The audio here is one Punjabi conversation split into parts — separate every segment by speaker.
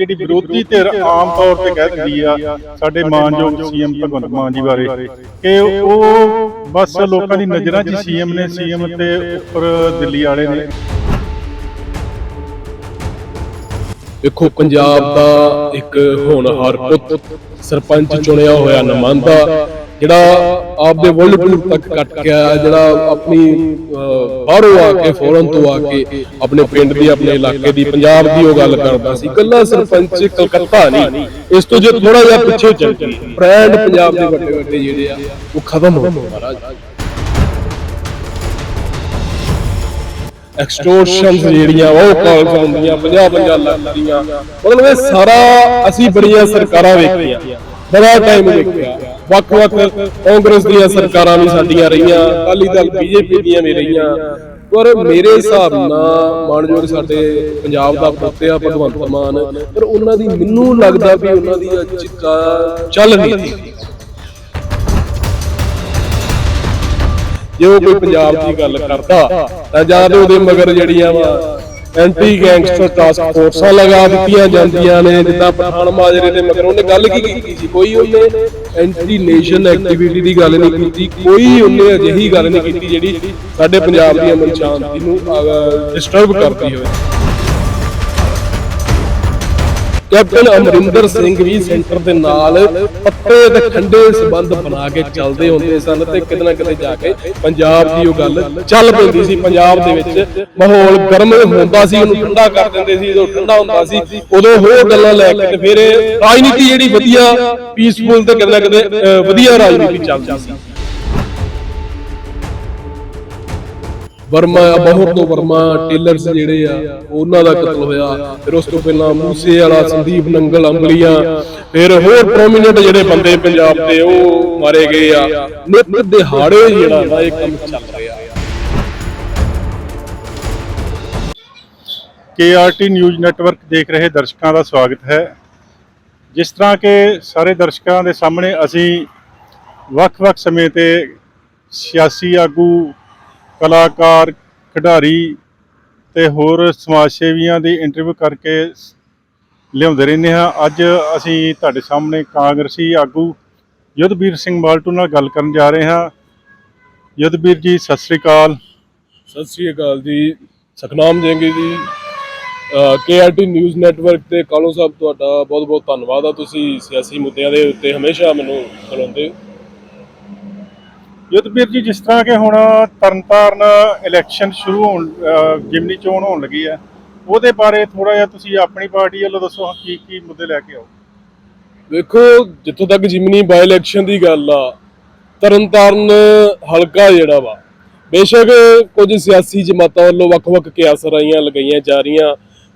Speaker 1: ਜਿਹੜੀ ਵਿਰੋਧੀ ਧਿਰ ਆਮ ਤੌਰ ਤੇ ਕਹਿ ਦਿੰਦੀ ਆ ਸਾਡੇ ਮਾਨਯੋਗ ਸੀਐਮ ਭਗਵੰਤ ਮਾਨ ਜੀ ਬਾਰੇ ਕਿ ਉਹ ਬਸ ਲੋਕਾਂ ਦੀ ਨਜ਼ਰਾਂ 'ਚ ਸੀਐਮ ਨੇ ਸੀਐਮ ਤੇ ਉੱਪਰ ਦਿੱਲੀ ਵਾਲੇ ਨੇ।
Speaker 2: ਵੇਖੋ ਪੰਜਾਬ ਦਾ ਇੱਕ ਹੋਣਹਾਰ ਪੁੱਤ ਸਰਪੰਚ ਚੁਣਿਆ ਹੋਇਆ ਨੁਮਾਇੰਦਾ ਜਿਹੜਾ ਆਪਦੇ ਵਰਲਡ ਟੂਰ ਤੱਕ ਕੱਟ ਗਿਆ ਜਿਹੜਾ ਆਪਣੀ ਬਾਹਰੋਂ ਆ ਕੇ ਫੋਰਨ ਤੋਂ ਆ ਕੇ ਆਪਣੇ ਪਿੰਡ ਦੀ ਆਪਣੇ ਇਲਾਕੇ ਦੀ ਪੰਜਾਬ ਦੀ ਉਹ ਗੱਲ ਕਰਦਾ ਸੀ। ਕੱਲਾ ਸਰਪੰਚ ਕਲਕੱਤਾ ਨਹੀਂ। ਇਸ ਤੋਂ ਜੇ ਥੋੜਾ ਜਿਹਾ ਪਿੱਛੇ ਚੱਲ ਗਈ ਬ੍ਰਾਂਡ ਪੰਜਾਬ ਦੇ ਵੱਡੇ ਵੱਡੇ ਜਿਹੜੇ ਆ ਉਹ ਖਤਮ ਹੋ ਗਏ ਮਹਾਰਾਜ। ਐਕਸਟੋਰਸ਼ਨਸ ਜਿਹੜੀਆਂ ਉਹ ਕਾਲਸ ਆਉਂਦੀਆਂ 50 50 ਲੱਖ ਦੀਆਂ। ਮਤਲਬ ਇਹ ਸਾਰਾ ਅਸੀਂ ਬੜੀਆਂ ਸਰਕਾਰਾਂ ਵੇਖੀਆਂ। ਬੜਾ ਟਾਈਮ ਵੇਖਿਆ। ਵੱਖ-ਵੱਖ ਕਾਂਗਰਸ ਦੀਆਂ ਸਰਕਾਰਾਂ ਵੀ ਸਾਡੀਆਂ ਰਹੀਆਂ, ਅਕਾਲੀ ਦਲ, ਬੀਜੇਪੀ ਦੀਆਂ ਵੀ ਰਹੀਆਂ। ਪਰ ਮੇਰੇ ਹਿਸਾਬ ਨਾਲ ਮਾਨਯੋਗ ਸਾਡੇ ਪੰਜਾਬ ਦਾ ਪੁੱਤਿਆ ਭਗਵੰਤ ਮਾਨ, ਪਰ ਉਹਨਾਂ ਦੀ ਮੈਨੂੰ ਲੱਗਦਾ ਵੀ ਉਹਨਾਂ ਦੀ ਚੱਲ ਨਹੀਂ ਜੇ ਉਹ ਕੋਈ ਪੰਜਾਬ ਦੀ ਗੱਲ ਕਰਦਾ, ਤਾਂ ਜਾਂ ਤੇ ਉਹਦੇ ਮਗਰ ਜਿਹੜੀਆਂ ਵਾ ਐਂਟੀ ਗੈਂਗਸਟਰ ਟਾਸਕ ਫੋਰਸਾਂ ਲਗਾ ਦਿੱਤੀਆਂ ਜਾਂਦੀਆਂ ਨੇ, ਜਿੱਦਾਂ ਪਠਾਨ ਮਾਜਰੇ ਦੇ ਮਗਰ ਉਹਨੇ ਗੱਲ ਕੀ ਕੀਤੀ ਸੀ? ਕੋਈ ਉਹਨੇ ਐਂਟੀ ਨੇਸ਼ਨ ਐਕਟੀਵਿਟੀ ਦੀ ਗੱਲ ਨਹੀਂ ਕੀਤੀ, ਕੋਈ ਉਹਨੇ ਅਜਿਹੀ ਗੱਲ ਨਹੀਂ ਕੀਤੀ ਜਿਹੜੀ ਸਾਡੇ ਪੰਜਾਬ ਦੀ ਅਮਨ ਸ਼ਾਂਤੀ ਨੂੰ ਡਿਸਟਰਬ ਕਰਦੀ ਹੋਵੇ। ਕੈਪਟਨ ਅਮਰਿੰਦਰ ਸਿੰਘ ਵੀ ਸੈਂਟਰ ਦੇ ਨਾਲ ਪੱਤੇ ਤੇ ਖੰਡੇ ਸੰਬੰਧ ਬਣਾ ਕੇ ਚੱਲਦੇ ਹੁੰਦੇ ਸਨ ਤੇ ਕਿਤੇ ਨਾ ਕਿਤੇ ਜਾ ਕੇ ਪੰਜਾਬ ਦੀ ਉਹ ਗੱਲ ਚੱਲ ਪੈਂਦੀ ਸੀ। ਪੰਜਾਬ ਦੇ ਵਿੱਚ ਮਾਹੌਲ ਗਰਮ ਹੁੰਦਾ ਸੀ, ਉਹਨੂੰ ਠੰਡਾ ਕਰ ਦਿੰਦੇ ਸੀ, ਜਦੋਂ ਠੰਡਾ ਹੁੰਦਾ ਸੀ, ਉਦੋਂ ਹੋਰ ਗੱਲਾਂ ਲੈ ਕੇ ਤੇ ਫਿਰ ਰਾਜਨੀਤੀ ਜਿਹੜੀ ਵਧੀਆ ਪੀਸਫੁਲ ਤੇ ਕਿਤੇ ਨਾ ਕਿਤੇ ਵਧੀਆ ਰਾਜਨੀਤੀ ਚੱਲਦੀ ਸੀ। ਵਰਮਾ ਅਬਹਰ ਤੋਂ ਵਰਮਾ, ਟੇਲਰਸ ਜਿਹੜੇ ਆ, ਉਹਨਾਂ ਦਾ ਕਤਲ ਹੋਇਆ। ਫਿਰ ਉਸ ਤੋਂ ਪਹਿਲਾਂ ਮੂਸੇ ਵਾਲਾ ਸੰਦੀਪ ਨੰਗਲ ਅੰਬਲੀਆਂ ਫਿਰ ਹੋਰ ਪ੍ਰੋਮਿਨੈਂਟ ਜਿਹੜੇ ਬੰਦੇ ਪੰਜਾਬ ਦੇ, ਉਹ ਮਾਰੇ ਗਏ ਆ। ਨਿਤ ਦਿਹਾੜੇ ਜਿਹੜਾ ਵਾ, ਇਹ ਕੰਮ ਚੱਲ ਰਿਹਾ।
Speaker 1: ਕੇਆਰਟੀ ਨਿਊਜ਼ ਨੈਟਵਰਕ ਦੇਖ ਰਹੇ ਦਰਸ਼ਕਾਂ ਦਾ ਸਵਾਗਤ ਹੈ। ਜਿਸ ਤਰ੍ਹਾਂ ਕਿ ਸਾਰੇ ਦਰਸ਼ਕਾਂ ਦੇ ਸਾਹਮਣੇ ਅਸੀਂ ਵੱਖ-ਵੱਖ ਸਮੇਂ ਤੇ ਸਿਆਸੀ ਆਗੂ ਕਲਾਕਾਰ, ਖਿਡਾਰੀ ਤੇ ਹੋਰ ਸਮਾਜ ਸੇਵੀਆਂ ਦੀ ਇੰਟਰਵਿਊ ਕਰਕੇ ਲਿਆਉਂਦੇ ਰਹਿੰਦੇ ਹਾਂ। ਅੱਜ ਅਸੀਂ ਤੁਹਾਡੇ ਸਾਹਮਣੇ ਕਾਂਗਰਸੀ ਆਗੂ ਯੁੱਧਵੀਰ ਸਿੰਘ ਬਾਲਟੂ ਨਾਲ ਗੱਲ ਕਰਨ ਜਾ ਰਹੇ ਹਾਂ। ਯੁੱਧਵੀਰ ਜੀ, ਸਤਿ ਸ੍ਰੀ ਅਕਾਲ।
Speaker 2: ਸਤਿ ਸ੍ਰੀ ਅਕਾਲ ਜੀ। ਸਖਨਾਮ ਜੰਗੀ ਜੀ। ਕੇਆਰਟੀ ਨਿਊਜ਼ ਨੈਟਵਰਕ ਤੇ ਕਾਲੋ ਸਾਹਿਬ, ਤੁਹਾਡਾ ਬਹੁਤ ਬਹੁਤ ਧੰਨਵਾਦ ਆ। ਤੁਸੀਂ ਸਿਆਸੀ ਮੁੱਦਿਆਂ ਦੇ ਉੱਤੇ ਹਮੇਸ਼ਾ ਮੈਨੂੰ ਬੁਲਾਉਂਦੇ ਹੋ।
Speaker 1: ਯੁੱਧਵੀਰ ਜੀ, ਜਿਸ ਤਰ੍ਹਾਂ ਕਿ ਹੁਣ ਤਰਨਤਾਰਨ ਇਲੈਕਸ਼ਨ ਸ਼ੁਰੂ ਹੋਣ ਜਿਮਨੀ ਚੋਣ ਹੋਣ ਲੱਗੀ ਹੈ, ਉਹਦੇ ਬਾਰੇ ਥੋੜਾ ਜਿਹਾ ਤੁਸੀਂ ਆਪਣੀ ਪਾਰਟੀ ਵੱਲੋਂ ਦੱਸੋ ਕੀ ਕੀ ਮੁੱਦੇ ਲੈ ਕੇ ਆਓ?
Speaker 2: ਵੇਖੋ ਜਿੱਥੋਂ ਤੱਕ ਜਿਮਨੀ ਬਾਈ ਇਲੈਕਸ਼ਨ ਦੀ ਗੱਲ ਆ, ਤਰਨਤਾਰਨ ਹਲਕਾ ਜਿਹੜਾ ਵਾ, ਬੇਸ਼ੱਕ ਕੁਝ ਸਿਆਸੀ ਜਮਾਤਾਂ ਵੱਲੋਂ ਵੱਖ-ਵੱਖ ਕਿਆਸਰਾਈਆਂ ਲਗਾਈਆਂ ਜਾ ਰਹੀਆਂ,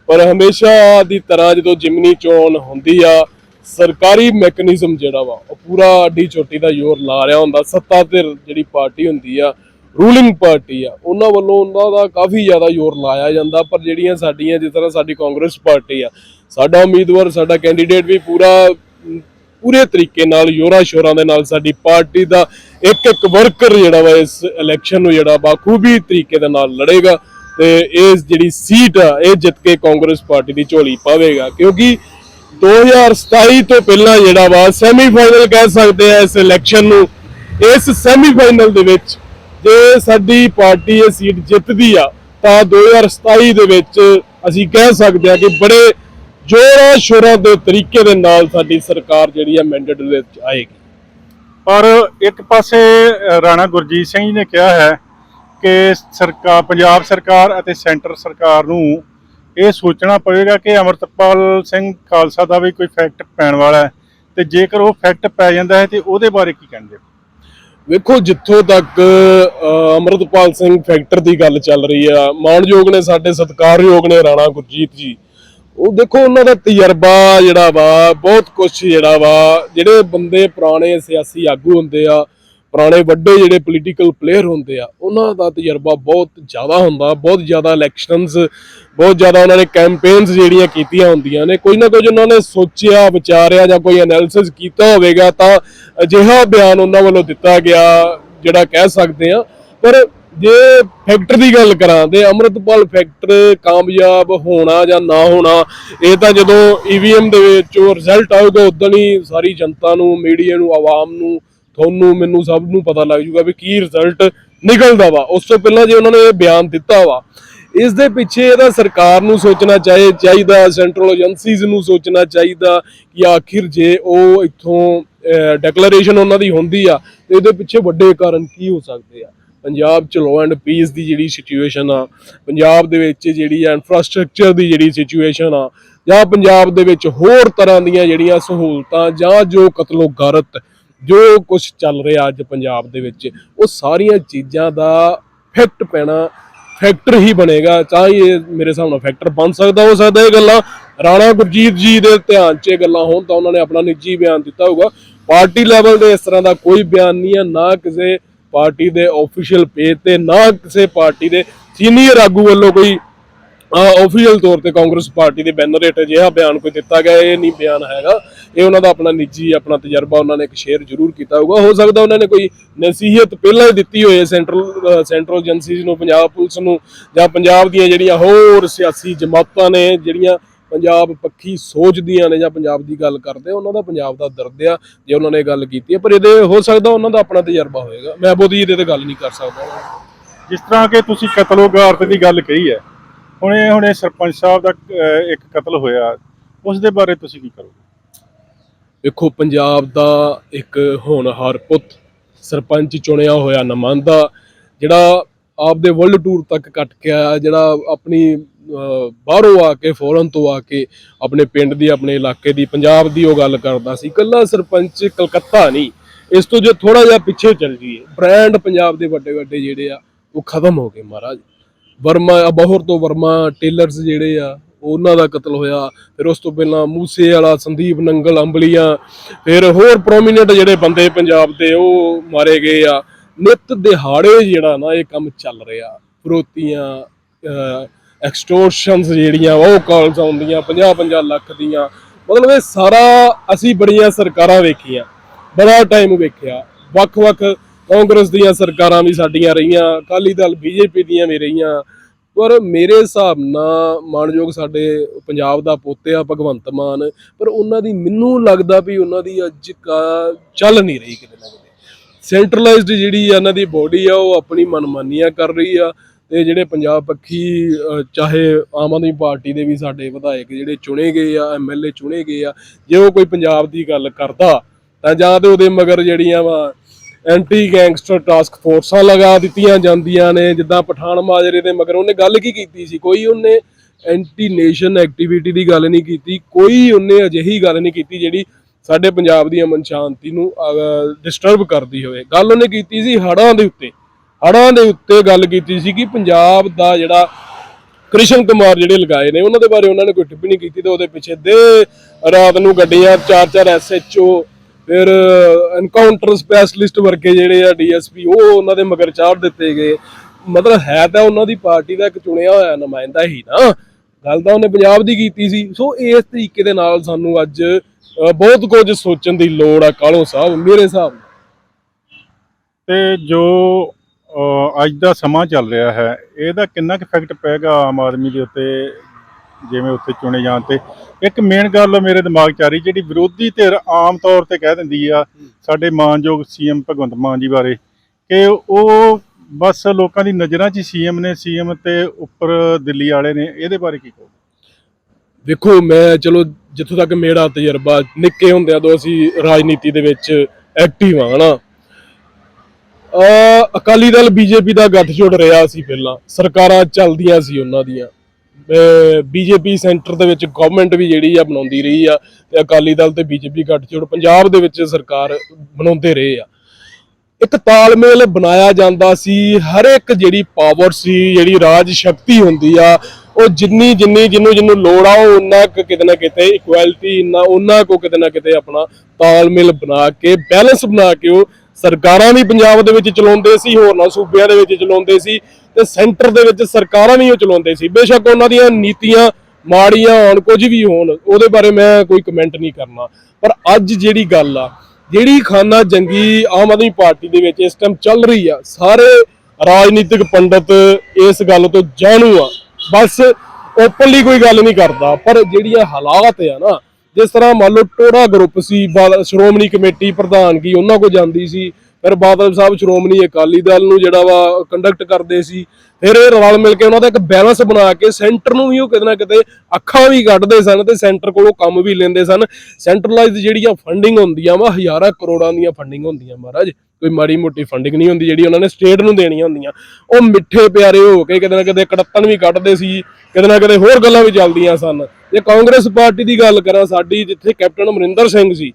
Speaker 2: ਪਰ ਹਮੇਸ਼ਾ ਦੀ ਤਰ੍ਹਾਂ ਜਦੋਂ ਜਿਮਨੀ ਚੋਣ ਹੁੰਦੀ ਆ ਸਰਕਾਰੀ ਮੈਕੈਨਿਜ਼ਮ ਜਿਹੜਾ ਵਾ, ਉਹ ਪੂਰਾ ਅੱਡੀ ਚੋਟੀ ਦਾ ਜ਼ੋਰ ਲਾ ਰਿਹਾ ਹੁੰਦਾ, ਸੱਤਾ ਧਿਰ ਜਿਹੜੀ ਪਾਰਟੀ ਹੁੰਦੀ ਆ ਰੂਲਿੰਗ ਪਾਰਟੀ ਆ, ਉਹਨਾਂ ਵੱਲੋਂ ਉਹਨਾਂ ਦਾ ਕਾਫੀ ਜ਼ਿਆਦਾ ਜ਼ੋਰ ਲਾਇਆ ਜਾਂਦਾ, ਪਰ ਜਿਹੜੀਆਂ ਸਾਡੀਆਂ, ਜਿਸ ਤਰ੍ਹਾਂ ਸਾਡੀ ਕਾਂਗਰਸ ਪਾਰਟੀ ਆ, ਸਾਡਾ ਉਮੀਦਵਾਰ, ਸਾਡਾ ਕੈਂਡੀਡੇਟ ਵੀ ਪੂਰਾ ਪੂਰੇ ਤਰੀਕੇ ਨਾਲ ਯੋਰਾ ਸ਼ੋਰਾਂ ਦੇ ਨਾਲ ਸਾਡੀ ਪਾਰਟੀ ਦਾ ਇੱਕ ਇੱਕ ਵਰਕਰ ਜਿਹੜਾ ਵਾ ਇਸ ਇਲੈਕਸ਼ਨ ਨੂੰ ਜਿਹੜਾ ਬਾਖੂਬੀ ਤਰੀਕੇ ਦੇ ਨਾਲ ਲੜੇਗਾ ਤੇ ਇਸ ਜਿਹੜੀ ਸੀਟ ਆ, ਇਹ ਜਿੱਤ ਕੇ ਕਾਂਗਰਸ ਪਾਰਟੀ ਦੀ ਝੋਲੀ ਪਾਵੇਗਾ, ਕਿਉਂਕਿ 2027 ਤੋਂ ਪਹਿਲਾਂ ਜਿਹੜਾ ਵਾ ਸੈਮੀਫਾਈਨਲ ਕਹਿ ਸਕਦੇ ਆ ਇਸ ਇਲੈਕਸ਼ਨ ਨੂੰ। ਇਸ ਸੈਮੀਫਾਈਨਲ ਦੇ ਵਿੱਚ ਜੇ ਸਾਡੀ ਪਾਰਟੀ ਇਹ ਸੀਟ ਜਿੱਤਦੀ ਆ, ਤਾਂ 2027 ਦੇ ਵਿੱਚ ਅਸੀਂ ਕਹਿ ਸਕਦੇ ਆ ਕਿ ਬੜੇ ਜੋਰਾਂ ਸ਼ੋਰਾਂ ਦੇ ਤਰੀਕੇ ਦੇ ਨਾਲ ਸਾਡੀ ਸਰਕਾਰ ਜਿਹੜੀ ਆ ਮੈਂਡੇਟ ਦੇ ਵਿੱਚ ਆਏਗੀ।
Speaker 1: ਪਰ ਇੱਕ ਪਾਸੇ ਰਾਣਾ ਗੁਰਜੀਤ ਸਿੰਘ ਜੀ ਨੇ ਕਿਹਾ ਹੈ ਕਿ ਸਰਕਾਰ ਪੰਜਾਬ ਸਰਕਾਰ ਅਤੇ ਸੈਂਟਰ ਸਰਕਾਰ ਨੂੰ ਇਹ ਸੋਚਣਾ ਪਵੇਗਾ ਕਿ ਅਮਰਤਪਾਲ ਸਿੰਘ ਖਾਲਸਾ ਦਾ ਵੀ ਕੋਈ ਫੈਕਟ ਪੈਣ ਵਾਲਾ ਹੈ ਤੇ ਜੇਕਰ ਉਹ ਫੈਕਟ ਪੈ ਜਾਂਦਾ ਹੈ ਤੇ ਉਹਦੇ ਬਾਰੇ ਕੀ ਕਹਿੰਦੇ
Speaker 2: ਵੇਖੋ ਜਿੱਥੋਂ ਤੱਕ ਅ, ਅੰਮ੍ਰਿਤਪਾਲ ਸਿੰਘ ਫੈਕਟਰ ਦੀ ਗੱਲ ਚੱਲ ਰਹੀ ਆ ਮਾਣਯੋਗ ਨੇ ਸਾਡੇ ਸਤਿਕਾਰਯੋਗ ਨੇ ਰਾਣਾ ਗੁਰਜੀਤ ਜੀ। ਉਹ ਦੇਖੋ ਉਹਨਾਂ ਦਾ ਤਜਰਬਾ ਜਿਹੜਾ ਵਾ ਬਹੁਤ ਕੁਝ ਜਿਹੜਾ ਵਾ ਜਿਹੜੇ ਬੰਦੇ ਪੁਰਾਣੇ ਸਿਆਸੀ ਆਗੂ ਹੁੰਦੇ ਆ ਪੁਰਾਣੇ ਵੱਡੇ ਜਿਹੜੇ ਪੋਲੀਟੀਕਲ ਪਲੇਅਰ ਹੁੰਦੇ ਆ, ਉਹਨਾਂ ਦਾ ਤਜਰਬਾ ਬਹੁਤ ਜ਼ਿਆਦਾ ਹੁੰਦਾ, ਬਹੁਤ ਜ਼ਿਆਦਾ ਇਲੈਕਸ਼ਨਸ ਬਹੁਤ ਜ਼ਿਆਦਾ ਉਹਨਾਂ ਨੇ ਕੈਂਪੇਨਸ ਜਿਹੜੀਆਂ ਕੀਤੀਆਂ ਹੁੰਦੀਆਂ ਨੇ, ਕੋਈ ਨਾ ਕੁਝ ਉਹਨਾਂ ਨੇ ਸੋਚਿਆ, ਵਿਚਾਰਿਆ ਜਾਂ ਕੋਈ ਐਨਾਲਿਸਿਸ ਕੀਤਾ ਹੋਵੇਗਾ ਤਾਂ ਅਜਿਹਾ ਬਿਆਨ ਉਹਨਾਂ ਵੱਲੋਂ ਦਿੱਤਾ ਗਿਆ ਜਿਹੜਾ ਕਹਿ ਸਕਦੇ ਆ ਪਰ ਜੇ ਫੈਕਟਰ ਦੀ ਗੱਲ ਕਰਾਂ ਤੇ ਅੰਮ੍ਰਿਤਪਾਲ ਫੈਕਟਰ ਕਾਮਯਾਬ ਹੋਣਾ ਜਾਂ ਨਾ ਹੋਣਾ, ਇਹ ਤਾਂ ਜਦੋਂ ਈਵੀਐਮ ਦੇ ਵਿੱਚ ਉਹ ਰਿਜ਼ਲਟ ਆਊਗਾ, ਉਦੋਂ ਹੀ ਸਾਰੀ ਜਨਤਾ ਨੂੰ ਮੀਡੀਆ ਨੂੰ, ਆਵਾਮ ਨੂੰ ਤੁਹਾਨੂੰ, ਮੈਨੂੰ ਸਭ ਨੂੰ ਪਤਾ ਲੱਗ ਜੂਗਾ ਵੀ ਕੀ ਰਿਜ਼ਲਟ ਨਿਕਲਦਾ ਵਾ। ਉਸ ਤੋਂ ਪਹਿਲਾਂ ਜੇ ਉਹਨਾਂ ਨੇ ਇਹ ਬਿਆਨ ਦਿੱਤਾ ਵਾ, ਇਸ ਦੇ ਪਿੱਛੇ ਇਹਦਾ ਸਰਕਾਰ ਨੂੰ ਸੋਚਣਾ ਚਾਹੀ, ਚਾਹੀਦਾ ਸੈਂਟਰਲ ਏਜੰਸੀਜ਼ ਨੂੰ ਸੋਚਣਾ ਚਾਹੀਦਾ ਕਿ ਆਖਿਰ ਜੇ ਉਹ ਇੱਥੋਂ ਡੈਕਲੇਰੇਸ਼ਨ ਉਹਨਾਂ ਦੀ ਹੁੰਦੀ ਆ, ਤੇ ਇਹਦੇ ਪਿੱਛੇ ਵੱਡੇ ਕਾਰਨ ਕੀ ਹੋ ਸਕਦੇ ਆ? ਪੰਜਾਬ ਚ ਲਾਅ ਐਂਡ ਪੀਸ ਦੀ ਜਿਹੜੀ ਸਿਚੁਏਸ਼ਨ ਆ, ਪੰਜਾਬ ਦੇ ਵਿੱਚ ਜਿਹੜੀ ਆ ਇਨਫਰਾਸਟ੍ਰਕਚਰ ਦੀ ਜਿਹੜੀ ਸਿਚੁਏਸ਼ਨ ਆ, ਜਾਂ ਪੰਜਾਬ ਦੇ ਵਿੱਚ ਹੋਰ ਤਰ੍ਹਾਂ ਦੀਆਂ ਜਿਹੜੀਆਂ ਸਹੂਲਤਾਂ ਜਾਂ ਜੋ ਕਤਲੋ ਗਾਰਤ ਜੋ ਕੁਝ ਚੱਲ ਰਿਹਾ ਅੱਜ ਪੰਜਾਬ ਦੇ ਵਿੱਚ, ਉਹ ਸਾਰੀਆਂ ਚੀਜ਼ਾਂ ਦਾ ਫੈਕਟ ਪੈਣਾ ਫੈਕਟਰ ਹੀ ਬਣੇਗਾ ਚਾਹੇ ਇਹ ਮੇਰੇ ਹਿਸਾਬ ਨਾਲ ਫੈਕਟਰ ਬਣ ਸਕਦਾ, ਹੋ ਸਕਦਾ ਇਹ ਗੱਲਾਂ ਰਾਣਾ ਗੁਰਜੀਤ ਜੀ ਦੇ ਧਿਆਨ 'ਚ ਇਹ ਗੱਲਾਂ ਹੋਣ ਤਾਂ ਉਹਨਾਂ ਨੇ ਆਪਣਾ ਨਿੱਜੀ ਬਿਆਨ ਦਿੱਤਾ ਹੋਊਗਾ। ਪਾਰਟੀ ਲੈਵਲ ਤੇ ਇਸ ਤਰ੍ਹਾਂ ਦਾ ਕੋਈ ਬਿਆਨ ਨਹੀਂ ਹੈ, ਨਾ ਕਿਸੇ ਪਾਰਟੀ ਦੇ ਆਫੀਸ਼ੀਅਲ ਪੇਜ ਤੇ, ਨਾ ਕਿਸੇ ਪਾਰਟੀ ਦੇ ਸੀਨੀਅਰ ਆਗੂ ਵੱਲੋਂ ਕੋਈ ਆਫੀਸ਼ੀਅਲ ਤੌਰ ਤੇ ਕਾਂਗਰਸ ਪਾਰਟੀ ਦੇ ਬੈਨਰ ਹੇਠ ਅਜਿਹਾ ਬਿਆਨ ਕੋਈ ਦਿੱਤਾ ਗਿਆ ਇਹ ਨਹੀਂ ਬਿਆਨ ਹੈਗਾ। ਇਹ ਉਹਨਾਂ ਦਾ ਆਪਣਾ ਨਿੱਜੀ ਆਪਣਾ ਤਜਰਬਾ ਉਹਨਾਂ ਨੇ ਇੱਕ ਸ਼ੇਅਰ ਜ਼ਰੂਰ ਕੀਤਾ ਹੋਊਗਾ। ਹੋ ਸਕਦਾ ਉਹਨਾਂ ਨੇ ਕੋਈ ਨਸੀਹਤ ਪਹਿਲਾਂ ਹੀ ਦਿੱਤੀ ਹੋਏ ਸੈਂਟਰਲ ਸੈਂਟਰਲ ਏਜੰਸੀਜ਼ ਨੂੰ ਪੰਜਾਬ ਪੁਲਿਸ ਨੂੰ ਜਾਂ ਪੰਜਾਬ ਦੀਆਂ ਜਿਹੜੀਆਂ ਹੋਰ ਸਿਆਸੀ ਜਮਾਤਾਂ ਨੇ ਜਿਹੜੀਆਂ ਪੰਜਾਬ ਪੱਖੀ ਸੋਚਦੀਆਂ ਨੇ ਜਾਂ ਪੰਜਾਬ ਦੀ ਗੱਲ ਕਰਦੇ ਆ, ਉਹਨਾਂ ਦਾ ਪੰਜਾਬ ਦਾ ਦਰਦ ਆ ਜੇ ਉਹਨਾਂ ਨੇ ਗੱਲ ਕੀਤੀ ਹੈ ਪਰ ਇਹਦੇ ਹੋ ਸਕਦਾ ਉਹਨਾਂ ਦਾ ਆਪਣਾ ਤਜਰਬਾ ਹੋਏਗਾ। ਮੈਂ ਬੋਦੀ ਇਹਦੇ ਤੇ ਗੱਲ ਨਹੀਂ ਕਰ ਸਕਦਾ।
Speaker 1: ਜਿਸ ਤਰ੍ਹਾਂ ਕਿ ਤੁਸੀਂ ਕਤਲੋਗਾਰਤ ਦੀ ਗੱਲ ਕਹੀ ਹੈ ਹੁਣੇ ਹੁਣੇ ਸਰਪੰਚ ਸਾਹਿਬ ਦਾ ਅਹ, ਇੱਕ ਕਤਲ ਹੋਇਆ। ਉਸ ਦੇ ਬਾਰੇ ਤੁਸੀਂ ਕੀ ਕਰੋਗੇ?
Speaker 2: ਵੇਖੋ ਪੰਜਾਬ ਦਾ ਇੱਕ ਹੋਣਹਾਰ ਪੁੱਤ ਸਰਪੰਚ ਚੁਣਿਆ ਹੋਇਆ ਨਮਾਂਦਾ ਜਿਹੜਾ ਆਪਦੇ ਵਰਲਡ ਟੂਰ ਤੱਕ ਕੱਟ ਕੇ ਆਇਆ ਜਿਹੜਾ ਆਪਣੀ ਅਹ, ਬਾਹਰੋਂ ਆ ਕੇ ਫੋਰਨ ਤੋਂ ਆ ਕੇ ਆਪਣੇ ਪਿੰਡ ਦੀ ਆਪਣੇ ਇਲਾਕੇ ਦੀ ਪੰਜਾਬ ਦੀ ਉਹ ਗੱਲ ਕਰਦਾ ਸੀ। ਇਕੱਲਾ ਸਰਪੰਚ ਕਲਕੱਤਾ ਨਹੀਂ। ਇਸ ਤੋਂ ਜੇ ਥੋੜਾ ਜਿਹਾ ਪਿੱਛੇ ਚੱਲ ਜੀਏ ਬ੍ਰਾਂਡ ਪੰਜਾਬ ਦੇ ਵੱਡੇ ਵੱਡੇ ਜਿਹੜੇ ਆ ਉਹ ਖਤਮ ਹੋ ਗਏ ਮਹਾਰਾਜ। ਵਰਮਾ ਅਬਹਰ ਤੋਂ ਵਰਮਾ ਟੇਲਰਸ ਜਿਹੜੇ ਆ, ਉਹਨਾਂ ਦਾ ਕਤਲ ਹੋਇਆ। ਫਿਰ ਉਸ ਤੋਂ ਪਹਿਲਾਂ ਮੂਸੇ ਵਾਲਾ, ਸੰਦੀਪ ਨੰਗਲ, ਅੰਬਲੀਆਂ, ਫਿਰ ਹੋਰ ਪ੍ਰੋਮੀਨੈਂਟ ਜਿਹੜੇ ਬੰਦੇ ਪੰਜਾਬ ਦੇ, ਉਹ ਮਾਰੇ ਗਏ ਆ। ਨਿਤ ਦਿਹਾੜੇ ਜਿਹੜਾ ਨਾ, ਇਹ ਕੰਮ ਚੱਲ ਰਿਹਾ। ਫਰੋਤੀਆਂ ਐਕਸਟੋਰਸ਼ਨਸ ਜਿਹੜੀਆਂ, ਉਹ ਕਾਲਸ ਆਉਂਦੀਆਂ 50 50 ਲੱਖ ਦੀਆਂ। ਮਤਲਬ ਇਹ ਸਾਰਾ ਅਸੀਂ ਬੜੀਆਂ ਸਰਕਾਰਾਂ ਵੇਖੀਆਂ, ਬੜਾ ਟਾਈਮ ਵੇਖਿਆ। ਵੱਖ-ਵੱਖ ਕਾਂਗਰਸ ਦੀਆਂ ਸਰਕਾਰਾਂ ਵੀ ਸਾਡੀਆਂ ਰਹੀਆਂ, ਅਕਾਲੀ ਦਲ ਬੀਜੇਪੀ ਦੀਆਂ ਵੀ ਰਹੀਆਂ। ਪਰ ਮੇਰੇ ਹਿਸਾਬ ਨਾਲ ਮਾਨਯੋਗ ਸਾਡੇ ਪੰਜਾਬ ਦਾ ਪੋਤੇ ਆ, ਭਗਵੰਤ ਮਾਨ, ਪਰ ਉਹਨਾਂ ਦੀ ਮੈਨੂੰ ਲੱਗਦਾ ਵੀ ਉਹਨਾਂ ਦੀ ਅੱਜ ਕਾ- ਚੱਲ ਨਹੀਂ ਰਹੀ ਕਿਤੇ ਨਾ ਕਿਤੇ। ਸੈਂਟਰਲਾਈਜ਼ਡ ਜਿਹੜੀ ਆ ਇਹਨਾਂ ਦੀ ਬੋਡੀ ਆ, ਉਹ ਆਪਣੀ ਮਨਮਾਨੀਆਂ ਕਰ ਰਹੀ ਆ ਤੇ ਜਿਹੜੇ ਪੰਜਾਬ ਪੱਖੀ ਚਾਹੇ ਆਮ ਆਦਮੀ ਪਾਰਟੀ ਦੇ ਵੀ ਸਾਡੇ ਵਿਧਾਇਕ ਜਿਹੜੇ ਚੁਣੇ ਗਏ ਆ ਐਮਐਲਏ ਚੁਣੇ ਗਏ ਆ, ਜੇ ਉਹ ਕੋਈ ਪੰਜਾਬ ਦੀ ਗੱਲ ਕਰਦਾ, ਤਾਂ ਜਾਂ ਤੇ ਉਹਦੇ ਮਗਰ ਜਿਹੜੀਆਂ ਵਾ ਐਂਟੀ ਗੈਂਗਸਟਰ ਟਾਸਕ ਫੋਰਸਾਂ ਲਗਾ ਦਿੱਤੀਆਂ ਜਾਂਦੀਆਂ ਨੇ, ਜਿੱਦਾਂ ਪਠਾਨ ਮਾਜਰੇ ਦੇ ਮਗਰ ਉਹਨੇ ਗੱਲ ਕੀ ਕੀਤੀ ਸੀ? ਕੋਈ ਉਹਨੇ ਐਂਟੀ ਨੇਸ਼ਨ ਐਕਟੀਵਿਟੀ ਦੀ ਗੱਲ ਨਹੀਂ ਕੀਤੀ, ਕੋਈ ਉਹਨੇ ਅਜਿਹੀ ਗੱਲ ਨਹੀਂ ਕੀਤੀ ਜਿਹੜੀ ਸਾਡੇ ਪੰਜਾਬ ਦੀ ਅਮਨ ਸ਼ਾਂਤੀ ਨੂੰ ਡਿਸਟਰਬ ਕਰਦੀ ਹੋਵੇ। ਗੱਲ ਉਹਨੇ ਕੀਤੀ ਸੀ ਹੜ੍ਹਾਂ ਦੇ ਉੱਤੇ। ਹੜ੍ਹਾਂ ਦੇ ਉੱਤੇ ਗੱਲ ਕੀਤੀ ਸੀ ਕਿ ਪੰਜਾਬ ਦਾ ਜਿਹੜਾ ਕ੍ਰਿਸ਼ਨ ਕੁਮਾਰ ਜਿਹੜੇ ਲਗਾਏ ਨੇ, ਉਹਨਾਂ ਦੇ ਬਾਰੇ ਉਹਨਾਂ ਨੇ ਕੋਈ ਟਿੱਪਣੀ ਕੀਤੀ ਤੇ ਉਹਦੇ ਪਿੱਛੇ ਦੇ ਰਾਤ ਨੂੰ ਗੱਡੀਆਂ ਚਾਰ ਚਾਰ ਐਸਐਚਓ ਫਿਰ ਐਨਕਾਊਂਟਰ ਸਪੈਸ਼ਲਿਸਟ ਵਰਗੇ ਜਿਹੜੇ ਆ ਡੀਐਸਪੀ ਉਹ ਉਹਨਾਂ ਦੇ ਮਗਰ ਚਾੜ ਦਿੱਤੇ ਗਏ। ਮਤਲਬ ਹੈ ਤਾਂ ਉਹਨਾਂ ਦੀ ਪਾਰਟੀ ਦਾ ਇੱਕ ਚੁਣਿਆ ਹੋਇਆ ਨੁਮਾਇੰਦਾ ਹੀ ਨਾ। ਗੱਲ ਤਾਂ ਉਹਨੇ ਪੰਜਾਬ ਦੀ ਕੀਤੀ ਸੀ। ਸੋ ਇਸ ਤਰੀਕੇ ਦੇ ਨਾਲ ਸਾਨੂੰ ਅੱਜ ਬਹੁਤ ਕੁਝ ਸੋਚਣ ਦੀ ਲੋੜ ਆ ਕਾਲੋ ਸਾਹਿਬ ਮੇਰੇ ਹਿਸਾਬ ਨਾਲ।
Speaker 1: ਤੇ ਜੋ ਅੱਜ ਦਾ ਸਮਾਂ ਚੱਲ ਰਿਹਾ ਹੈ, ਇਹਦਾ ਕਿੰਨਾ ਕੁ ਇਫੈਕਟ ਪਏਗਾ ਆਮ ਆਦਮੀ ਦੇ ਉੱਤੇ? ਜਿਵੇਂ ਉੱਥੇ ਚੁਣੇ ਜਾਣ ਤੇ। ਇੱਕ ਮੇਨ ਗੱਲ ਮੇਰੇ ਦਿਮਾਗ 'ਚ ਆ ਰਹੀ, ਜਿਹੜੀ ਵਿਰੋਧੀ ਧਿਰ ਆਮ ਤੌਰ ਤੇ ਕਹਿ ਦਿੰਦੀ ਆ ਸਾਡੇ ਮਾਨਯੋਗ ਸੀਐਮ ਭਗਵੰਤ ਮਾਨ ਜੀ ਬਾਰੇ, ਕਿ ਉਹ ਬਸ ਲੋਕਾਂ ਦੀ ਨਜ਼ਰਾਂ 'ਚ ਸੀਐਮ ਨੇ ਸੀਐਮ ਤੇ ਉੱਪਰ ਦਿੱਲੀ ਵਾਲੇ ਨੇ, ਇਹਦੇ ਬਾਰੇ ਕੀ ਕਹੋ
Speaker 2: ਵੇਖੋ ਮੈਂ ਚਲੋ ਜਿੱਥੋਂ ਤੱਕ ਮੇਰਾ ਤਜਰਬਾ, ਨਿੱਕੇ ਹੁੰਦਿਆਂ ਤੋਂ ਅਸੀਂ ਰਾਜਨੀਤੀ ਦੇ ਵਿੱਚ ਐਕਟਿਵ ਆ ਹਨਾ ਅਕਾਲੀ ਦਲ ਬੀਜੇਪੀ ਦਾ ਗੱਠਜੋੜ ਰਿਹਾ ਸੀ ਪਹਿਲਾਂ, ਸਰਕਾਰਾਂ ਚੱਲਦੀਆਂ ਸੀ ਉਹਨਾਂ ਦੀਆਂ। ਬੀਜੇਪੀ ਸੈਂਟਰ ਦੇ ਵਿੱਚ ਗਵਰਨਮੈਂਟ ਵੀ ਜਿਹੜੀ ਆ ਬਣਾਉਂਦੀ ਰਹੀ ਆ ਤੇ ਅਕਾਲੀ ਦਲ ਤੇ ਬੀਜੇਪੀ ਗੱਠਜੋੜ ਪੰਜਾਬ ਦੇ ਵਿੱਚ ਸਰਕਾਰ ਬਣਾਉਂਦੇ ਰਹੇ ਆ। ਇੱਕ ਤਾਲਮੇਲ ਬਣਾਇਆ ਜਾਂਦਾ ਸੀ, ਹਰ ਇੱਕ ਜਿਹੜੀ ਪਾਵਰ ਸੀ, ਜਿਹੜੀ ਰਾਜ ਸ਼ਕਤੀ ਹੁੰਦੀ ਆ, ਉਹ ਜਿੰਨੀ ਜਿੰਨੀ ਜਿਹਨੂੰ ਜਿਹਨੂੰ ਲੋੜ ਆ, ਉਹ ਉਹਨਾਂ ਕੁ ਕਿਤੇ ਨਾ ਕਿਤੇ ਇਕੁਐਲਿਟੀ ਨਾ ਉਹਨਾਂ ਕੋ ਕਿਤੇ ਨਾ ਕਿਤੇ ਆਪਣਾ ਤਾਲਮੇਲ ਬਣਾ ਕੇ ਬੈਲੈਂਸ ਬਣਾ ਕੇ ਉਹ ਸਰਕਾਰਾਂ ਵੀ ਪੰਜਾਬ ਦੇ ਵਿੱਚ ਚਲਾਉਂਦੇ ਸੀ, ਹੋਰਨਾਂ ਸੂਬਿਆਂ ਦੇ ਵਿੱਚ ਚਲਾਉਂਦੇ ਸੀ ਤੇ ਸੈਂਟਰ ਦੇ ਵਿੱਚ ਸਰਕਾਰਾਂ ਵੀ ਉਹ ਚਲਾਉਂਦੇ ਸੀ। ਬੇਸ਼ੱਕ ਉਹਨਾਂ ਦੀਆਂ ਨੀਤੀਆਂ ਮਾੜੀਆਂ ਹੋਣ, ਕੁਝ ਵੀ ਹੋਣ, ਉਹਦੇ ਬਾਰੇ ਮੈਂ ਕੋਈ ਕਮੈਂਟ ਨਹੀਂ ਕਰਨਾ। ਪਰ ਅੱਜ ਜਿਹੜੀ ਗੱਲ ਆ, ਜਿਹੜੀ ਖਾਨਾ ਜੰਗੀ ਆਮ ਆਦਮੀ ਪਾਰਟੀ ਦੇ ਵਿੱਚ ਇਸ ਟਾਈਮ ਚੱਲ ਰਹੀ ਆ, ਸਾਰੇ ਰਾਜਨੀਤਿਕ ਪੰਡਤ ਇਸ ਗੱਲ ਤੋਂ ਜਾਣੂ ਆ। ਬਸ, ਓਪਨਲੀ ਕੋਈ ਗੱਲ ਨਹੀਂ ਕਰਦਾ, ਪਰ ਜਿਹੜੀਆਂ ਹਾਲਾਤ ਆ ਨਾ ਜਿਸ ਤਰ੍ਹਾਂ ਮੰਨ ਲਓ ਟੋੜਾ ਗਰੁੱਪ ਸੀ ਬਾ- ਸ਼੍ਰੋਮਣੀ ਕਮੇਟੀ ਪ੍ਰਧਾਨਗੀ ਉਹਨਾਂ ਕੋ ਜਾਂਦੀ ਸੀ। ਫਿਰ ਬਾਦਲ ਸਾਹਿਬ, ਸ਼੍ਰੋਮਣੀ ਅਕਾਲੀ ਦਲ ਨੂੰ ਜਿਹੜਾ ਵਾ ਕੰਡਕਟ ਕਰਦੇ ਸੀ। ਫਿਰ ਇਹ ਰਲ ਮਿਲ ਕੇ ਉਹਨਾਂ ਦਾ ਇੱਕ ਬੈਲੈਂਸ ਬਣਾ ਕੇ ਸੈਂਟਰ ਨੂੰ ਵੀ ਉਹ ਕਿਤੇ ਨਾ ਕਿਤੇ ਅੱਖਾਂ ਵੀ ਕੱਢਦੇ ਸਨ ਤੇ ਸੈਂਟਰ ਕੋਲੋਂ ਕੰਮ ਵੀ ਲੈਂਦੇ ਸਨ। ਸੈਂਟਰਲਾਈਜ਼ਡ ਜਿਹੜੀਆਂ ਫੰਡਿੰਗ ਹੁੰਦੀਆਂ ਵਾ, ਹਜ਼ਾਰਾਂ ਕਰੋੜਾਂ ਦੀਆਂ ਫੰਡਿੰਗ ਹੁੰਦੀਆਂ ਮਹਾਰਾਜ। ਕੋਈ ਮਾੜੀ ਮੋਟੀ ਫੰਡਿੰਗ ਨਹੀਂ ਹੁੰਦੀ ਜਿਹੜੀ ਉਹਨਾਂ ਨੇ ਸਟੇਟ ਨੂੰ ਦੇਣੀਆਂ ਹੁੰਦੀਆਂ। ਉਹ ਮਿੱਠੇ ਪਿਆਰੇ ਹੋ ਕੇ ਕਿਤੇ ਨਾ ਕਿਤੇ ਕੜੱਤਣ ਵੀ ਕੱਢਦੇ ਸੀ, ਕਿਤੇ ਨਾ ਕਿਤੇ ਹੋਰ ਗੱਲਾਂ ਵੀ ਚੱਲਦੀਆਂ ਸਨ। ਜੇ ਕਾਂਗਰਸ ਪਾਰਟੀ ਦੀ ਗੱਲ ਕਰਾਂ, ਸਾਡੀ ਜਿੱਥੇ ਕੈਪਟਨ ਅਮਰਿੰਦਰ ਸਿੰਘ ਸੀ,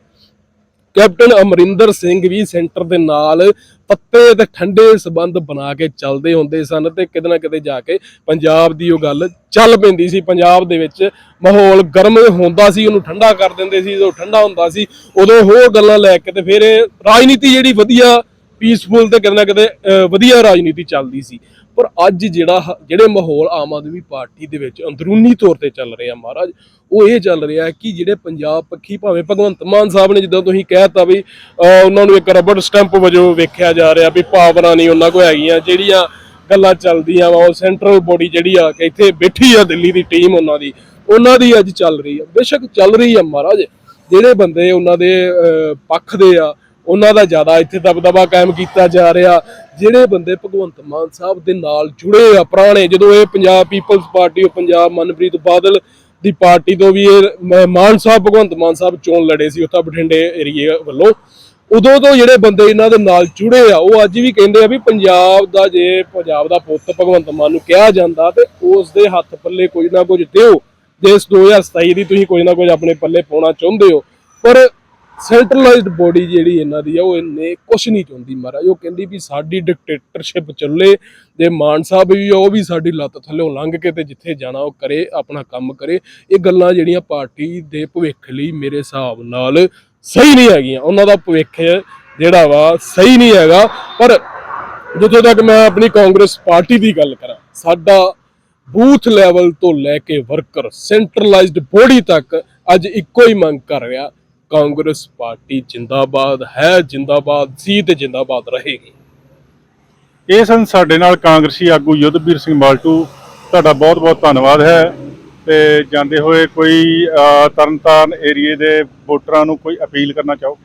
Speaker 2: ਕੈਪਟਨ ਅਮਰਿੰਦਰ ਸਿੰਘ ਵੀ ਸੈਂਟਰ ਦੇ ਨਾਲ ਪੱਤੇ ਤੇ ਠੰਡੇ ਸਬੰਧ ਬਣਾ ਕੇ ਚੱਲਦੇ ਹੁੰਦੇ ਸਨ ਤੇ ਕਿਤੇ ਨਾ ਕਿਤੇ ਜਾ ਕੇ ਪੰਜਾਬ ਦੀ ਉਹ ਗੱਲ ਚੱਲ ਪੈਂਦੀ ਸੀ। ਪੰਜਾਬ ਦੇ ਵਿੱਚ ਮਾਹੌਲ ਗਰਮ ਹੁੰਦਾ ਸੀ ਉਹਨੂੰ ਠੰਡਾ ਕਰ ਦਿੰਦੇ ਸੀ ਜਦੋਂ ਠੰਡਾ ਹੁੰਦਾ ਸੀ ਉਦੋਂ ਹੋਰ ਗੱਲਾਂ ਲੈ ਕੇ ਤੇ ਫਿਰ ਇਹ ਰਾਜਨੀਤੀ ਜਿਹੜੀ ਵਧੀਆ ਪੀਸਫੁਲ ਤੇ ਕਿਤੇ ਨਾ ਕਿਤੇ ਅਹ, ਵਧੀਆ ਰਾਜਨੀਤੀ ਚੱਲਦੀ ਸੀ। ਪਰ ਅੱਜ ਜਿਹੜਾ ਹ- ਜਿਹੜੇ ਮਾਹੌਲ ਆਮ ਆਦਮੀ ਪਾਰਟੀ ਦੇ ਵਿੱਚ ਅੰਦਰੂਨੀ ਤੌਰ ਤੇ ਚੱਲ ਰਿਹਾ ਮਹਾਰਾਜ, ਉਹ ਇਹ ਚੱਲ ਰਿਹਾ ਕਿ ਜਿਹੜੇ ਪੰਜਾਬ ਪੱਖੀ ਭਾਵੇਂ ਭਗਵੰਤ ਮਾਨ ਸਾਹਿਬ ਨੇ ਜਿੱਦਾਂ ਤੁਸੀਂ ਕਹਿਤਾ ਵੀ ਉਹਨਾਂ ਨੂੰ ਇੱਕ ਰਬੜ ਸਟੈਂਪ ਵਜੋਂ ਵੇਖਿਆ ਜਾ ਰਿਹਾ ਵੀ ਪਾਵਰਾਂ ਨਹੀਂ ਉਹਨਾਂ ਕੋਲ ਹੈਗੀਆਂ, ਜਿਹੜੀਆਂ ਗੱਲਾਂ ਚੱਲਦੀਆਂ ਵਾ, ਉਹ ਸੈਂਟਰਲ ਬੋਡੀ ਜਿਹੜੀ ਆ ਕਿ ਇੱਥੇ ਬੈਠੀ ਆ ਦਿੱਲੀ ਦੀ ਟੀਮ ਉਹਨਾਂ ਦੀ ਉਹਨਾਂ ਦੀ ਅੱਜ ਚੱਲ ਰਹੀ ਆ, ਬੇਸ਼ੱਕ ਚੱਲ ਰਹੀ ਆ ਮਹਾਰਾਜ, ਜਿਹੜੇ ਬੰਦੇ ਉਹਨਾਂ ਦੇ ਪੱਖ ਦੇ ਆ ਉਹਨਾਂ ਦਾ ਜ਼ਿਆਦਾ ਇੱਥੇ ਦਬਦਬਾ ਕਾਇਮ ਕੀਤਾ ਜਾ ਰਿਹਾ। ਜਿਹੜੇ ਬੰਦੇ ਭਗਵੰਤ ਮਾਨ ਸਾਹਿਬ ਦੇ ਨਾਲ ਜੁੜੇ ਆ, ਪੁਰਾਣੇ, ਜਦੋਂ ਇਹ ਪੰਜਾਬ ਪੀਪਲਸ ਪਾਰਟੀ ਉਹ ਪੰਜਾਬ ਮਨਪ੍ਰੀਤ ਬਾਦਲ ਦੀ ਪਾਰਟੀ ਤੋਂ ਵੀ ਇਹ ਮਾਨ ਸਾਹਿਬ, ਭਗਵੰਤ ਮਾਨ ਸਾਹਿਬ ਚੋਣ ਲੜੇ ਸੀ ਉੱਥਾ ਬਠਿੰਡੇ ਏਰੀਏ ਵੱਲੋਂ। ਉਦੋਂ ਤੋਂ ਜਿਹੜੇ ਬੰਦੇ ਇਹਨਾਂ ਦੇ ਨਾਲ ਜੁੜੇ ਆ, ਉਹ ਅੱਜ ਵੀ ਕਹਿੰਦੇ ਆ ਵੀ ਪੰਜਾਬ ਦਾ ਜੇ ਪੰਜਾਬ ਦਾ ਪੁੱਤ ਭਗਵੰਤ ਮਾਨ ਨੂੰ ਕਿਹਾ ਜਾਂਦਾ ਤੇ ਉਸ ਦੇ ਹੱਥ ਪੱਲੇ ਕੁਝ ਨਾ ਕੁਝ ਦਿਓ। ਜੇ ਇਸ 2027 ਦੀ ਤੁਸੀਂ ਕੁਝ ਨਾ ਕੁਝ ਆਪਣੇ ਪੱਲੇ ਪਾਉਣਾ ਚਾਹੁੰਦੇ ਹੋ। ਪਰ ਸੈਂਟਰਲਾਈਜ਼ਡ ਬੋਡੀ ਜਿਹੜੀ ਇਹਨਾਂ ਦੀ ਆ, ਉਹ ਇੰਨੇ ਕੁਛ ਨਹੀਂ ਚਾਹੁੰਦੀ ਮਹਾਰਾਜ। ਉਹ ਕਹਿੰਦੀ ਵੀ ਸਾਡੀ ਡਿਕਟੇਟਰਸ਼ਿਪ ਚੱਲੇ ਜੇ ਮਾਨ ਸਾਹਿਬ ਵੀ ਉਹ ਵੀ ਸਾਡੀ ਲੱਤ ਥੱਲੇੋਂ ਲੰਘ ਕੇ ਤੇ ਜਿੱਥੇ ਜਾਣਾ ਉਹ ਕਰੇ, ਆਪਣਾ ਕੰਮ ਕਰੇ। ਇਹ ਗੱਲਾਂ ਜਿਹੜੀਆਂ ਪਾਰਟੀ ਦੇ ਭਵਿੱਖ ਲਈ ਮੇਰੇ ਹਿਸਾਬ ਨਾਲ ਸਹੀ ਨਹੀਂ ਹੈਗੀਆਂ। ਉਹਨਾਂ ਦਾ ਭਵਿੱਖ ਜਿਹੜਾ ਵਾ, ਸਹੀ ਨਹੀਂ ਹੈਗਾ। ਪਰ ਜਿੱਥੋਂ ਤੱਕ ਮੈਂ ਆਪਣੀ ਕਾਂਗਰਸ ਪਾਰਟੀ ਦੀ ਗੱਲ ਕਰਾਂ, ਸਾਡਾ ਬੂਥ ਲੈਵਲ ਤੋਂ ਲੈ ਕੇ ਵਰਕਰ ਸੈਂਟਰਲਾਈਜ਼ਡ ਬੋਡੀ ਤੱਕ ਅੱਜ ਇੱਕੋ ਹੀ ਮੰਗ ਕਰ ਰਿਹਾ। ਕਾਂਗਰਸ ਪਾਰਟੀ ਜਿੰਦਾਬਾਦ ਹੈ ਜਿੰਦਾਬਾਦ ਸੀ ਤੇ ਜਿੰਦਾਬਾਦ ਰਹੇਗੀ।
Speaker 1: ਇਹ ਸਨ ਸਾਡੇ ਨਾਲ ਕਾਂਗਰਸੀ ਆਗੂ ਯੁੱਧਵੀਰ ਸਿੰਘ ਮਾਲਟੂ। ਤੁਹਾਡਾ ਬਹੁਤ ਬਹੁਤ ਧੰਨਵਾਦ ਹੈ ਤੇ ਜਾਂਦੇ ਹੋਏ ਕੋਈ ਤਰਨਤਾਰਨ ਏਰੀਏ ਦੇ ਵੋਟਰਾਂ ਨੂੰ ਕੋਈ ਅਪੀਲ ਕਰਨਾ ਚਾਹੋ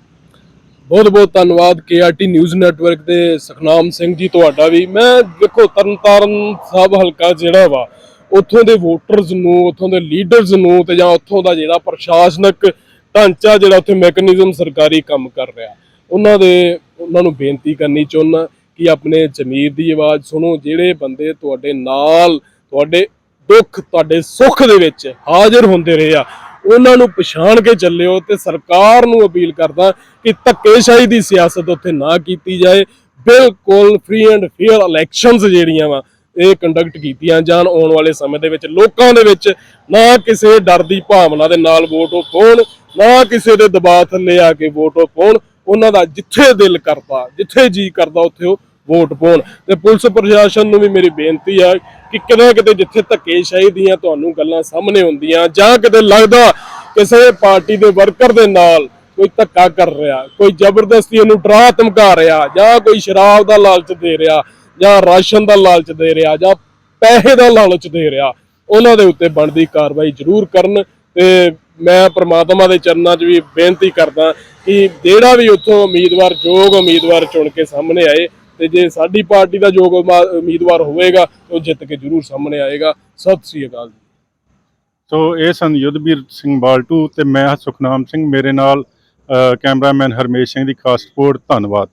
Speaker 2: ਬਹੁਤ ਬਹੁਤ ਧੰਨਵਾਦ ਕੇਆਰਟੀ ਨਿਊਜ਼ ਨੈਟਵਰਕ ਦੇ ਸੁਖਨਾਮ ਸਿੰਘ ਜੀ ਤੁਹਾਡਾ ਵੀ। ਮੈਂ ਦੇਖੋ ਤਰਨਤਾਰਨ ਸਾਹਿਬ ਹਲਕਾ ਜਿਹੜਾ ਵਾ ਉੱਥੋਂ ਦੇ ਵੋਟਰਸ ਨੂੰ ਉੱਥੋਂ ਦੇ ਲੀਡਰਸ ਨੂੰ ਤੇ ਜਾਂ ਉੱਥੋਂ ਦਾ ਜਿਹੜਾ ਪ੍ਰਸ਼ਾਸਨਿਕ ਢਾਂਚਾ ਜਿਹੜਾ ਉੱਥੇ ਮੈਕੈਨਿਜ਼ਮ ਸਰਕਾਰੀ ਕੰਮ ਕਰ ਰਿਹਾ। ਉਹਨਾਂ ਦੇ, ਉਹਨਾਂ ਨੂੰ ਬੇਨਤੀ ਕਰਨੀ ਚਾਹੁੰਦਾ ਕਿ ਆਪਣੇ ਜ਼ਮੀਰ ਦੀ ਆਵਾਜ਼ ਸੁਣੋ, ਜਿਹੜੇ ਬੰਦੇ ਤੁਹਾਡੇ ਨਾਲ, ਤੁਹਾਡੇ ਦੁੱਖ, ਤੁਹਾਡੇ ਸੁੱਖ ਦੇ ਵਿੱਚ ਹਾਜ਼ਰ ਹੁੰਦੇ ਰਹੇ ਆ, ਉਹਨਾਂ ਨੂੰ ਪਛਾਣ ਕੇ ਚੱਲਿਓ ਤੇ ਸਰਕਾਰ ਨੂੰ ਅਪੀਲ ਕਰਦਾ ਕਿ ਧੱਕੇਸ਼ਾਹੀ ਦੀ ਸਿਆਸਤ ਉੱਥੇ ਨਾ ਕੀਤੀ ਜਾਏ। ਬਿਲਕੁਲ ਫ੍ਰੀ ਐਂਡ ਫੇਅਰ ਇਲੈਕਸ਼ਨਸ ਜਿਹੜੀਆਂ ਵਾ, ਇਹ ਕੰਡਕਟ ਕੀਤੀਆਂ ਜਾਣ ਆਉਣ ਵਾਲੇ ਸਮੇਂ ਦੇ ਵਿੱਚ। ਲੋਕਾਂ ਦੇ ਵਿੱਚ ਨਾ ਕਿਸੇ ਡਰ ਦੀ ਭਾਵਨਾ ਦੇ ਨਾਲ ਵੋਟ ਉਹ ਪਾਉਣ ਨਾ ਕਿਸੇ ਦੇ ਦਬਾਅ ਥੱਲੇ ਆ ਕੇ ਵੋਟ ਪਾਉਣ, ਉਹਨਾਂ ਦਾ ਜਿੱਥੇ ਦਿਲ ਕਰਦਾ, ਜਿੱਥੇ ਜੀ ਕਰਦਾ, ਉੱਥੇ ਉਹ ਵੋਟ ਪਾਉਣ। ਤੇ ਪੁਲਿਸ ਪ੍ਰਸ਼ਾਸਨ ਨੂੰ ਵੀ ਮੇਰੀ ਬੇਨਤੀ ਆ ਕਿ ਕਿਤੇ ਕਿਤੇ ਜਿੱਥੇ ਧੱਕੇਸ਼ਾਹੀ ਦੀਆਂ ਤੁਹਾਨੂੰ ਗੱਲਾਂ ਸਾਹਮਣੇ ਹੁੰਦੀਆਂ, ਜਾਂ ਕਿਤੇ ਲੱਗਦਾ ਕਿਸੇ ਪਾਰਟੀ ਦੇ ਵਰਕਰ ਦੇ ਨਾਲ ਕੋਈ ਧੱਕਾ ਕਰ ਰਿਹਾ, ਕੋਈ ਜ਼ਬਰਦਸਤੀ ਉਹਨੂੰ ਡਰਾ ਧਮਕਾ ਰਿਹਾ, ਜਾਂ ਕੋਈ ਸ਼ਰਾਬ ਦਾ ਲਾਲਚ ਦੇ ਰਿਹਾ, ਜਾਂ ਰਾਸ਼ਨ ਦਾ ਲਾਲਚ ਦੇ ਰਿਹਾ, ਜਾਂ ਪੈਸੇ ਦਾ ਲਾਲਚ ਦੇ ਰਿਹਾ, ਉਹਨਾਂ ਦੇ ਉੱਤੇ ਬਣਦੀ ਕਾਰਵਾਈ ਜ਼ਰੂਰ ਕਰਨ ਤੇ ਮੈਂ ਪ੍ਰਮਾਤਮਾ ਦੇ ਚਰਨਾਂ 'ਚ ਵੀ ਬੇਨਤੀ ਕਰਦਾ ਕਿ ਜਿਹੜਾ ਵੀ ਉੱਥੋਂ ਉਮੀਦਵਾਰ, ਯੋਗ ਉਮੀਦਵਾਰ ਚੁਣ ਕੇ ਸਾਹਮਣੇ ਆਏ ਤੇ ਜੇ ਸਾਡੀ ਪਾਰਟੀ ਦਾ ਯੋਗ ਉਮੀਦਵਾਰ ਹੋਵੇਗਾ, ਉਹ ਜਿੱਤ ਕੇ ਜ਼ਰੂਰ ਸਾਹਮਣੇ ਆਏਗਾ। ਸਤਿ ਸ੍ਰੀ ਅਕਾਲ ਜੀ।
Speaker 1: ਸੋ ਇਹ ਸਨ ਯੁੱਧਵੀਰ ਸਿੰਘ ਬਾਲਟੂ ਤੇ ਮੈਂ ਸੁਖਨਾਮ ਸਿੰਘ, ਮੇਰੇ ਨਾਲ ਕੈਮਰਾਮੈਨ ਹਰਮੇਸ਼ ਸਿੰਘ ਦੀ ਖਾਸ ਰਿਪੋਰਟ, ਧੰਨਵਾਦ।